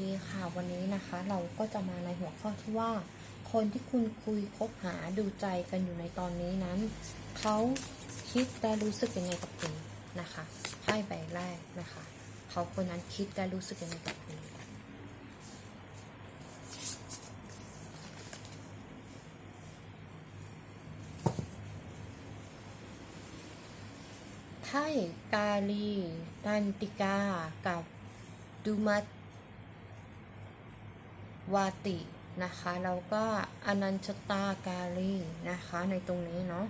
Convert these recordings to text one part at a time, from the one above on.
ดีค่ะวันนี้นะคะเราก็จะมาในหัวข้อที่ว่า คนที่คุณคุยคบหาดูใจกันอยู่ในตอนนี้นั้น เขาคิดและรู้สึกยังไงกับคุณนะคะไพ่ใบแรกนะคะ เขาคนนั้นคิดและรู้สึกยังไงกับคุณไพ่กาลีตันติกากับดูมัต วาตินะคะแล้วก็อนันชตากาลีนะคะในตรงนี้เนาะ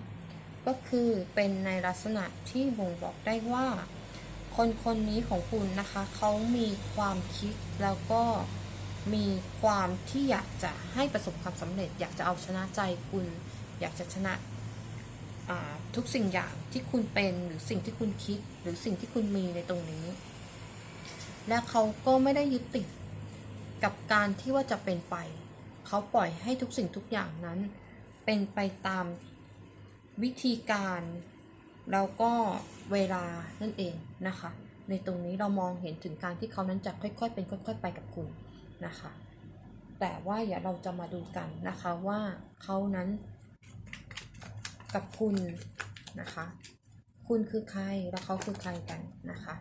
ก็คือเป็นในลักษณะที่บ่งบอกได้ว่า คนคนนี้ของคุณนะคะเขามีความคิดแล้วก็มีความที่อยากจะให้ประสบความสำเร็จ อยากจะเอาชนะใจคุณ อยากจะชนะทุกสิ่งอย่างที่คุณเป็นหรือสิ่งที่คุณคิดหรือสิ่งที่คุณมีในตรงนี้ และเขาก็ไม่ได้ยึดติด กับการที่ว่าจะเป็นไป เขาปล่อยให้ทุกสิ่งทุกอย่างนั้น เป็นไปตามวิธีการ แล้วก็เวลานั่นเองนะคะ ในตรงนี้เรามองเห็นถึงการที่เขานั้นจะค่อยๆ เป็นค่อย ๆ ไปกับคุณนะคะ แต่ว่าอย่าเราจะมาดูกันนะคะว่าเขานั้นกับคุณนะคะ คุณคือใครแล้วเขาคือใครกันนะคะ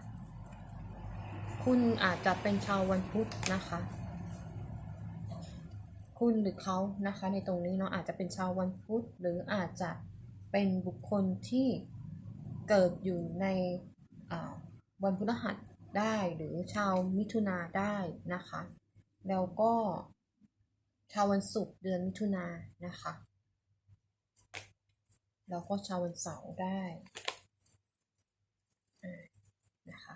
คุณอาจจะเป็นชาววันพุธนะคะ คุณหรือเขานะคะ ในตรงนี้เนาะอาจจะเป็นชาววันพุธหรืออาจจะเป็นบุคคลที่เกิดอยู่ในวันพฤหัสได้หรือชาวมิถุนาได้นะคะ แล้วก็ชาววันศุกร์เดือนมิถุนานะคะ แล้วก็ชาววันเสาร์ได้นะคะ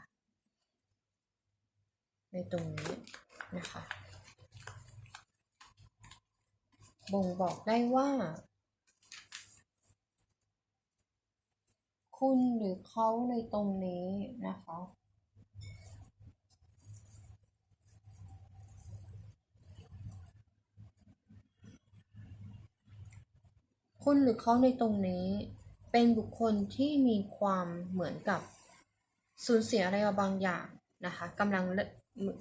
ในตรงนี้นะคะ บ่งบอกได้ว่า คุณหรือเขาในตรงนี้นะคะ คุณหรือเขาในตรงนี้ เป็นบุคคลที่มีความเหมือนกับสูญเสียอะไรบางอย่างนะคะกำลัง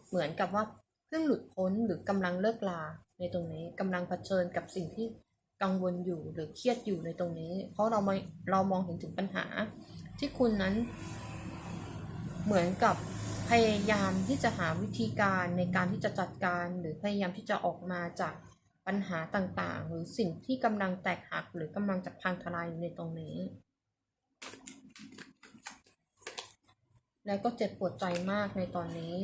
เหมือนกับว่า เพิ่งหลุดพ้นหรือกำลังเลิกลาในตรงนี้กำลังเผชิญกับสิ่งที่กังวลอยู่หรือเครียดอยู่ในตรงนี้ เพราะเราไม่เรามองเห็นถึงปัญหา ที่คุณนั้น เหมือนกับพยายามที่จะหาวิธีการในการที่จะจัดการหรือพยายามที่จะออกมาจากปัญหาต่างๆ หรือสิ่งที่กำลังแตกหักหรือกำลังจะพังทลายอยู่ในตรงนี้ แล้วก็เจ็บปวดใจมากในตอนนี้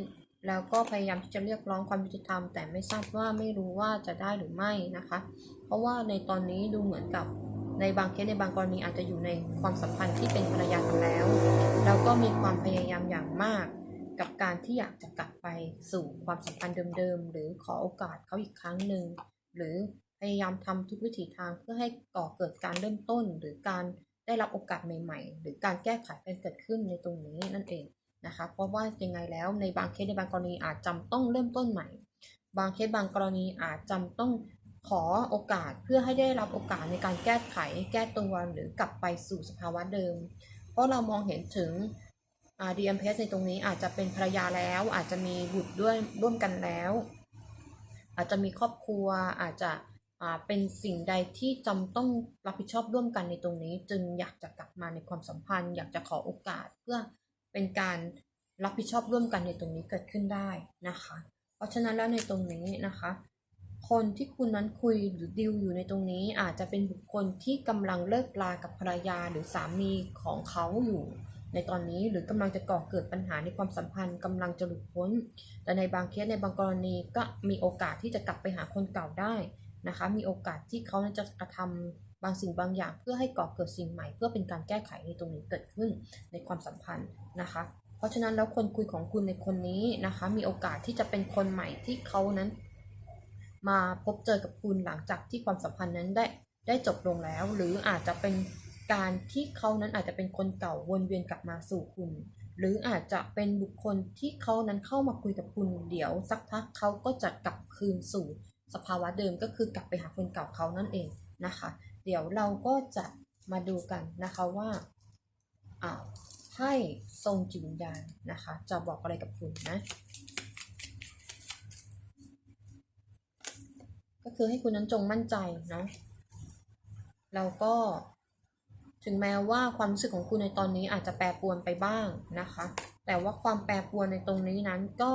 แล้วก็พยายามที่จะเรียกร้องความยุติธรรม แต่ไม่ทราบว่าไม่รู้ว่าจะได้หรือไม่นะคะ เพราะว่าในตอนนี้ดูเหมือนกับในบางเคสในบางกรณีอาจจะอยู่ในความสัมพันธ์ที่เป็นภรรยากันแล้ว แล้วก็มีความพยายามอย่างมาก กับการที่อยากจะกลับไปสู่ความสัมพันธ์เดิมๆหรือขอโอกาสเขาอีกครั้งหนึ่งหรือพยายามทำทุกวิถีทางเพื่อให้ก่อเกิดการเริ่มต้น หรือการได้รับโอกาสใหม่ ๆ หรือการแก้ไขกันเกิดขึ้นในตรงนี้นั่นเอง นะคะ เพราะว่ายังไงแล้วในบางเคสในบางกรณีอาจจำต้องเริ่มต้นใหม่ บางเคสบางกรณีอาจจำต้องขอโอกาสเพื่อให้ได้รับโอกาสในการแก้ไข แก้ตัวหรือกลับไปสู่สภาวะเดิม เพราะเรามองเห็นถึงอ่า DMPS ในตรงนี้อาจจะเป็นภรรยาแล้ว อาจจะมีบุตรด้วยร่วมกันแล้ว อาจจะมีครอบครัวอาจจะเป็นสิ่งใดที่จำต้องรับผิดชอบร่วมกันในตรงนี้ จึงอยากจะกลับมาในความสัมพันธ์ อยากจะขอโอกาสเพื่อ เป็นการรับผิดชอบร่วมกันในตรงนี้เกิดขึ้นได้นะคะ เพราะฉะนั้นแล้วในตรงนี้นะคะ คนที่คุณนั้นคุยหรือดิวอยู่ในตรงนี้อาจจะเป็นบุคคลที่กำลังเลิกลากับภรรยาหรือสามีของเขาอยู่ ในตอนนี้หรือกำลังจะก่อเกิดปัญหาในความสัมพันธ์กำลังจะหลุดพ้น แต่ในบางเคสในบางกรณีก็มีโอกาสที่จะกลับไปหาคนเก่าได้นะคะ มีโอกาสที่เขาจะกระทำ บางสิ่งบางอย่างเพื่อให้ก่อเกิดสิ่งใหม่ เพื่อเป็นการแก้ไขในตรงนี้เกิดขึ้นในความสัมพันธ์นะคะเพราะฉะนั้นแล้วคนคุยของคุณในคนนี้นะคะ มีโอกาสที่จะเป็นคนใหม่ที่เขานั้น มาพบเจอกับคุณหลังจากที่ความสัมพันธ์นั้นได้ได้จบลงแล้ว หรืออาจจะเป็นการที่เขานั้นอาจจะเป็นคนเก่าวนเวียนกลับมาสู่คุณ หรืออาจจะเป็นบุคคลที่เขานั้นเข้ามาคุยกับคุณเดี๋ยว สักพักเขาก็จะกลับคืนสู่สภาวะเดิมก็คือกลับไปหาคนเก่าเขานั่นเองนะคะ เดี๋ยวเราก็จะมาดูกันนะคะว่าอ้าวไพ่ทรงจิตวิญญาณนะคะ จะบอกอะไรกับคุณนะ ก็คือให้คุณนั้นจงมั่นใจเนาะแล้วก็ถึงแม้ว่าความรู้สึกของคุณในตอนนี้อาจจะแปรปรวนไปบ้างนะคะ แต่ว่าความแปรปรวนในตรงนี้นั้นก็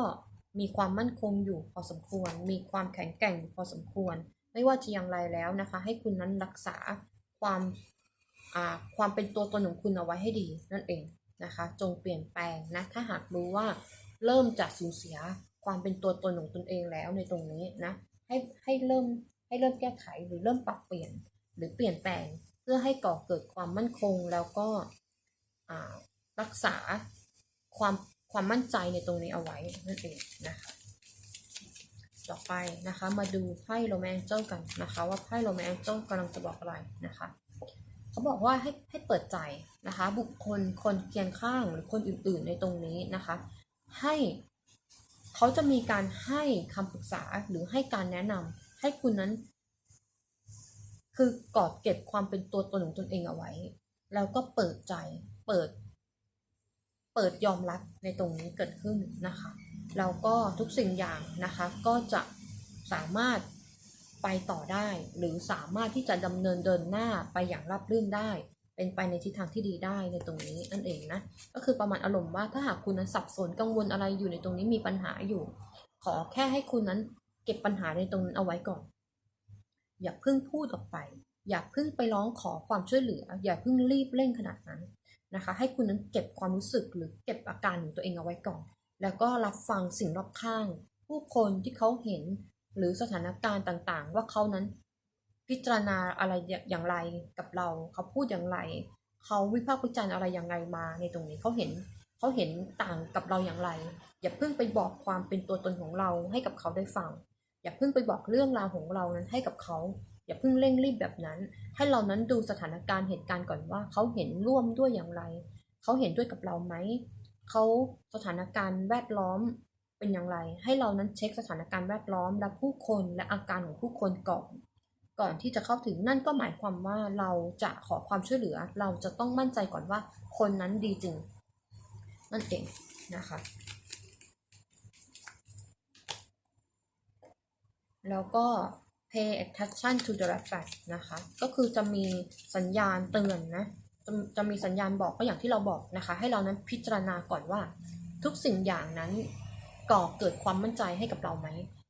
มีความมั่นคงอยู่พอสมควร มีความแข็งแกร่งพอสมควร ไม่ว่าจะอย่างไรแล้วนะคะ ให้คุณนั้นรักษาความความเป็นตัวตนของคุณเอาไว้ให้ดีนั่นเองนะคะ จงเปลี่ยนแปลงนะถ้าหากรู้ว่าเริ่มจะสูญเสียความเป็นตัวตนของตนเองแล้วในตรงนี้นะให้ให้เริ่มให้เริ่มแก้ไขหรือเริ่มปรับเปลี่ยนหรือเปลี่ยนแปลงเพื่อให้ก่อเกิดความมั่นคงแล้วก็รักษาความความมั่นใจในตรงนี้เอาไว้นั่นเองนะคะ ต่อไปนะคะ มาดูไพ่โรแมนเจิลกันนะคะ ว่าไพ่โรแมนเจิลกำลังจะบอกอะไรนะคะเขาบอกว่าให้ให้เปิดใจนะคะ บุคคลคนเคียงข้างหรือคนอื่น ๆ ในตรงนี้นะคะ ให้เขาจะมีการให้คำปรึกษาหรือให้การแนะนำให้คุณนั้น คือกอดเก็บความเป็นตัวตนของตนเองเอาไว้ แล้วก็เปิดใจเปิด เปิดยอมรับในตรงนี้เกิดขึ้นนะคะ แล้วก็ทุกสิ่งอย่างนะคะก็จะสามารถไปต่อได้ หรือสามารถที่จะดำเนินเดินหน้าไปอย่างราบรื่นได้ เป็นไปในทิศทางที่ดีได้ในตรงนี้นั่นเองนะก็คือประมาณอารมณ์ว่าถ้าหากคุณนั้นสับสนกังวลอะไรอยู่ในตรงนี้มีปัญหาอยู่ ขอแค่ให้คุณนั้นเก็บปัญหาในตรงนั้นเอาไว้ก่อน อย่าเพิ่งพูดออกไป อย่าเพิ่งไปร้องขอความช่วยเหลือ อย่าเพิ่งรีบเร่งขนาดนั้นนะคะ ให้คุณนั้นเก็บความรู้สึกหรือเก็บอาการของตัวเองเอาไว้ก่อน แล้วก็รับฟังสิ่งรอบข้าง ผู้คนที่เขาเห็นหรือสถานการณ์ต่างๆ ว่าเขานั้นพิจารณาอะไรอย่างไรกับเรา เขาพูดอย่างไร เขาวิพากษ์วิจารณ์อะไรอย่างไรมาในตรงนี้เขาเห็นเขาเห็นต่างกับเราอย่างไร อย่าเพิ่งไปบอกความเป็นตัวตนของเราให้กับเขาได้ฟัง อย่าเพิ่งไปบอกเรื่องราวของเรานั้นให้กับเขา อย่าเพิ่งเร่งรีบแบบนั้น ให้เรานั้นดูสถานการณ์เหตุการณ์ก่อนว่า เขาเห็นร่วมด้วยอย่างไร เขาเห็นด้วยกับเราไหม เขาสถานการณ์แวดล้อมเป็นอย่างไร ให้เรานั้นเช็คสถานการณ์แวดล้อมและผู้คนและอาการของผู้คนก่อนก่อนที่จะเข้าถึงนั่นก็หมายความว่าเราจะขอความช่วยเหลือ เราจะต้องมั่นใจก่อนว่าคนนั้นดีจริงนั่นเองนะคะ แล้วก็ pay attention to the red flag นะคะ ก็คือจะมีสัญญาณเตือนนะ จะจะมีสัญญาณบอกก็อย่างที่เราบอกนะคะ ให้เรานั้นพิจารณาก่อนว่า ทุกสิ่งอย่างนั้นก่อเกิดความมั่นใจให้กับเราไหม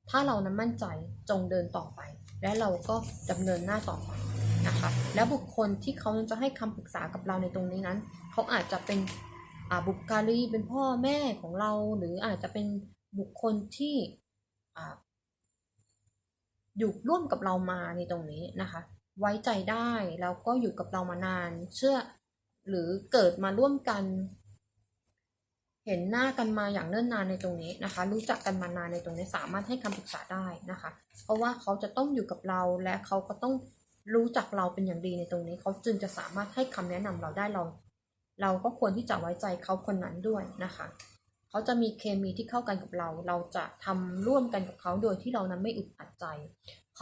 ถ้าเรานั้นมั่นใจจงเดินต่อไป และเราก็ดำเนินหน้าต่อไปนะคะแล้วบุคคลที่เขาจะให้คำปรึกษากับเราในตรงนี้นั้น เขาอาจจะเป็นบุคการีเป็นพ่อแม่ของเรา หรืออาจจะเป็นบุคคลที่อยู่ร่วมกับเรามาในตรงนี้นะคะ ไว้ใจได้แล้วก็อยู่กับเรามานาน เชื่อหรือเกิดมาร่วมกัน เห็นหน้ากันมาอย่างเนิ่นนานในตรงนี้นะคะ รู้จักกันมานานในตรงนี้สามารถให้คำปรึกษาได้นะคะ เพราะว่าเขาจะต้องอยู่กับเราและเขาก็ต้องรู้จักเราเป็นอย่างดีในตรงนี้ เขาจึงจะสามารถให้คำแนะนำเราได้เรา เราก็ควรที่จะไว้ใจเขาคนนั้นด้วยนะคะ เขาจะมีเคมีที่เข้ากันกับเรา เราจะทำร่วมกันกับเขาโดยที่เรานั้นไม่อึดอัดใจ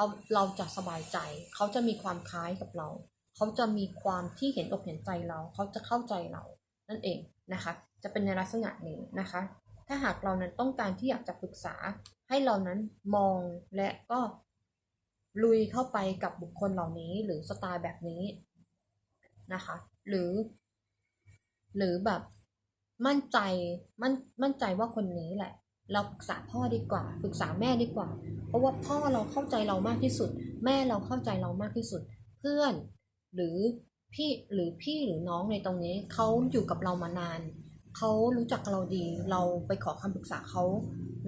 เขาเราจะสบายใจ เขาจะมีความคล้ายกับเรา เขาจะมีความที่เห็นอกเห็นใจเรา เขาจะเข้าใจเรา นั่นเองนะคะ จะเป็นในลักษณะนี้นะคะ ถ้าหากเรานั้นต้องการที่อยากจะปรึกษา ให้เรานั้นมองและก็ลุยเข้าไปกับบุคคลเหล่านี้หรือสไตล์แบบนี้นะคะ หรือ หรือแบบมั่นใจมั่นมั่นใจว่าคนนี้แหละ เราปรึกษาพ่อดีกว่า ปรึกษาแม่ดีกว่า เพราะว่าพ่อเราเข้าใจเรามากที่สุด แม่เราเข้าใจเรามากที่สุด เพื่อนหรือพี่หรือพี่หรือน้องในตรงนี้เขาอยู่กับเรามานานเขารู้จักเราดี เราไปขอคำปรึกษาเขา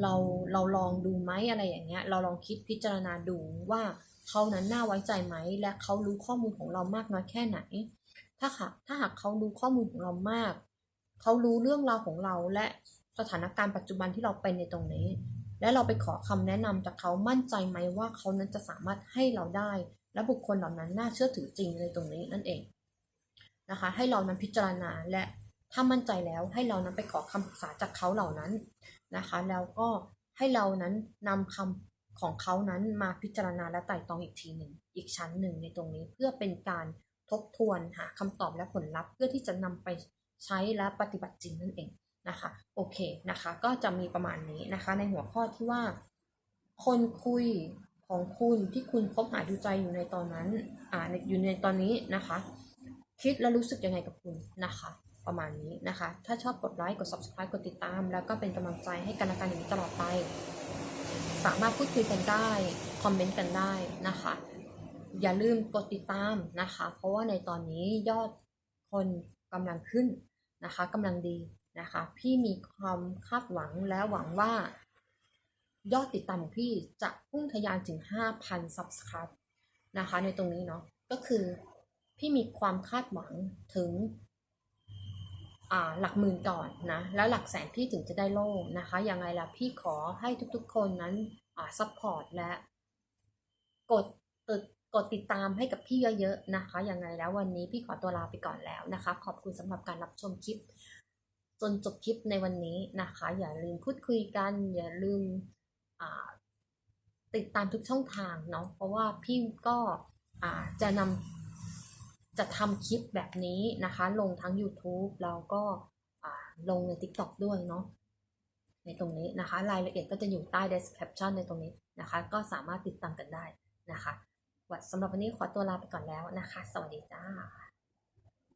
เราเราลองดูไหมอะไรอย่างเงี้ย เราลองคิดพิจารณาดูว่าเขานั้นน่าไว้ใจไหม และเขารู้ข้อมูลของเรามากน้อยแค่ไหน ถ้าหากถ้าหากเขารู้ข้อมูลของเรามาก เขารู้เรื่องราวของเราและ สถานการณ์ปัจจุบันที่เราเป็นในตรงนี้ และเราไปขอคำแนะนำจากเขามั่นใจไหมว่าเขานั้นจะสามารถให้เราได้ และบุคคลเหล่านั้นน่าเชื่อถือจริงในตรงนี้นั่นเองนะคะ ให้เรานั้นพิจารณาและถ้ามั่นใจแล้วให้เรานั้นไปขอคำปรึกษาจากเขาเหล่านั้นนะคะ แล้วก็ให้เรานั้นนำคำของเขานั้นมาพิจารณาและไต่ตองอีกทีหนึ่งอีกชั้นหนึ่งในตรงนี้เพื่อเป็นการทบทวนหาคำตอบและผลลัพธ์ เพื่อที่จะนำไปใช้และปฏิบัติจริงนั่นเอง นะคะโอเคนะคะ ก็จะมีประมาณนี้นะคะ ในหัวข้อที่ว่า คนคุยของคุณที่คุณคบหาดูใจอยู่ในตอนนั้นอ่าอยู่ในตอนนี้นะคะ คิดและรู้สึกยังไงกับคุณนะคะ ประมาณนี้นะคะ ถ้าชอบกดไลค์กด subscribe กดติดตาม แล้วก็เป็นกำลังใจให้กันและกันอย่างนี้ตลอดไป สามารถพูดคุยกันได้ คอมเมนต์กันได้นะคะ อย่าลืมกดติดตามนะคะ เพราะว่าในตอนนี้ยอดคนกำลังขึ้นนะคะกำลังดี นะคะ พี่มีความคาดหวังและหวังว่า ยอดติดตามของพี่จะพุ่งทะยานถึง 5,000 subscribe นะคะ ในตรงนี้เนาะก็คือพี่มีความคาดหวังถึงหลักหมื่นก่อนนะ แล้วหลักแสนพี่ถึงจะได้โล่นะคะ ยังไงล่ะพี่ขอให้ทุกๆคนนั้นซัพพอร์ตและ กดติดกดติดตามให้กับพี่เยอะๆนะคะ ยังไงแล้ววันนี้พี่ขอตัวลาไปก่อนแล้วนะคะ ขอบคุณสำหรับการรับชมคลิป จนจบคลิปในวันนี้นะคะ อย่าลืมพูดคุยกัน อย่าลืมติดตามทุกช่องทางเนาะเพราะว่าพี่ก็จะนำจะทำคลิปแบบนี้นะคะ ลงทั้ง YouTube แล้วก็ลงใน TikTok ด้วยเนาะในตรงนี้นะคะ รายละเอียดก็จะอยู่ใต้ description ในตรงนี้นะคะ ก็สามารถติดตามกันได้นะคะวัดสำหรับวันนี้ขอตัวลาไปก่อนแล้วนะคะ สวัสดีจ้า